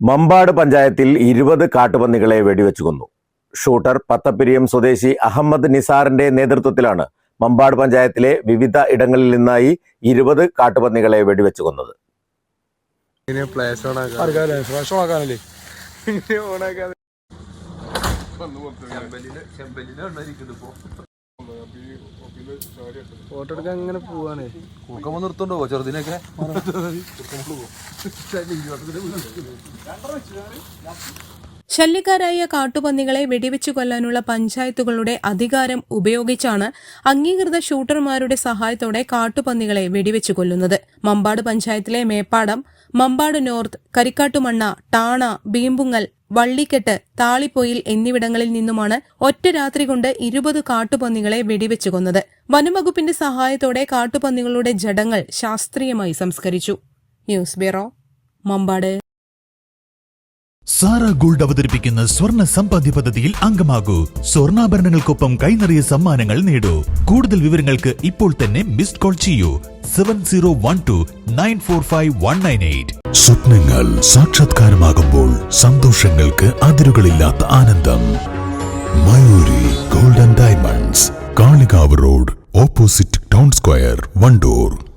Mambad പഞ്ചായത്തിൽ ഇരുപത് കാട്ടുപന്നികളെ വെടിവെച്ചു കൊന്നു ഷൂട്ടർ പത്തപ്പിരിയം സ്വദേശി അഹമ്മദ് നിസാറിന്റെ നേതൃത്വത്തിലാണ് മമ്പാട് പഞ്ചായത്തിലെ വിവിധ ഇടങ്ങളിൽ നിന്നായി ഇരുപത് കാട്ടുപന്നികളെ വെടിവെച്ചു കൊന്നത് ഓണാക്കാനല്ലേ ഫോട്ടോ എടുക്കാൻ അങ്ങനെ പോവാണ്. നിർത്തുണ്ടോ ചെറുതിനൊക്കെ ശല്യക്കാരായ കാട്ടുപന്നികളെ വെടിവെച്ചു കൊല്ലാനുള്ള പഞ്ചായത്തുകളുടെ അധികാരം ഉപയോഗിച്ചാണ് അംഗീകൃത ഷൂട്ടർമാരുടെ സഹായത്തോടെ കാട്ടുപന്നികളെ വെടിവെച്ചു കൊല്ലുന്നത്. മമ്പാട് പഞ്ചായത്തിലെ മേപ്പാടം മമ്പാട് നോർത്ത് കരിക്കാട്ടുമണ്ണ ടാണ ബീമ്പുങ്ങൽ വള്ളിക്കെട്ട് താളിപ്പൊയിൽ എന്നിവിടങ്ങളിൽ നിന്നുമാണ് ഒറ്റ രാത്രി കൊണ്ട് ഇരുപത് കാട്ടുപന്നികളെ വെടിവെച്ചു കൊന്നത്. വനംവകുപ്പിന്റെ സഹായത്തോടെ കാട്ടുപന്നികളുടെ ജടങ്ങൾ ശാസ്ത്രീയമായി സംസ്കരിച്ചു. News bureau Mambad. Sara gold അവതരിപ്പിക്കുന്ന സ്വർണ സമ്പാദ്യ പദ്ധതിയിൽ അംഗമാകൂ. സ്വർണാഭരണങ്ങൾക്കൊപ്പം കൈനിറിയ സമ്മാനങ്ങൾ നേടൂ. കൂടുതൽ വിവരങ്ങൾക്ക് ഇപ്പോൾ തന്നെ മിസ്ഡ് കോൾ ചെയ്യൂ. Seven zero one two nine four five one nine eight. സ്വപ്നങ്ങൾ സാക്ഷാത്കാരമാകുമ്പോൾ സന്തോഷങ്ങൾക്ക് അതിരുകളില്ലാത്ത ആനന്ദം. Mayuri golden diamonds Kalikavu road opposite town square Wandoor.